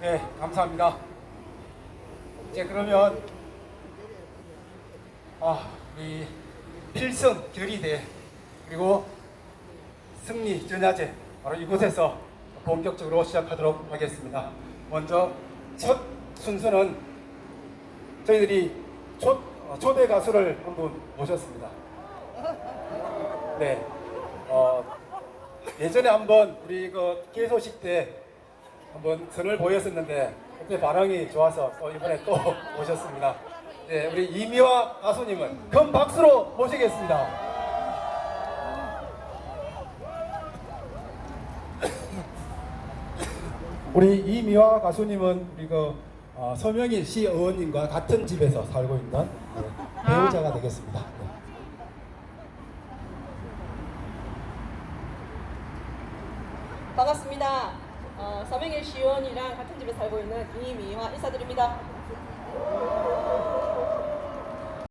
네, 감사합니다. 이제 그러면 아, 우리 필승 결의대 그리고 승리 전야제 바로 이곳에서 본격적으로 시작하도록 하겠습니다. 먼저 첫 순서는 저희들이 초, 어, 초대 가수를 한 분 모셨습니다. 네. 어, 예전에 한번 우리 그 개소식 때 한번 선을 보였었는데 그때 반응이 좋아서 또 이번에 또 오셨습니다. 네, 우리 이미화 가수님은 큰 박수로 모시겠습니다. 우리 이미화 가수님은 우리 그 어, 서명일 시 의원님과 같은 집에서 살고 있는 네, 배우자가 되겠습니다. 반갑습니다. 어, 서명일 시의원이랑 같은 집에 살고 있는 이미화 인사드립니다.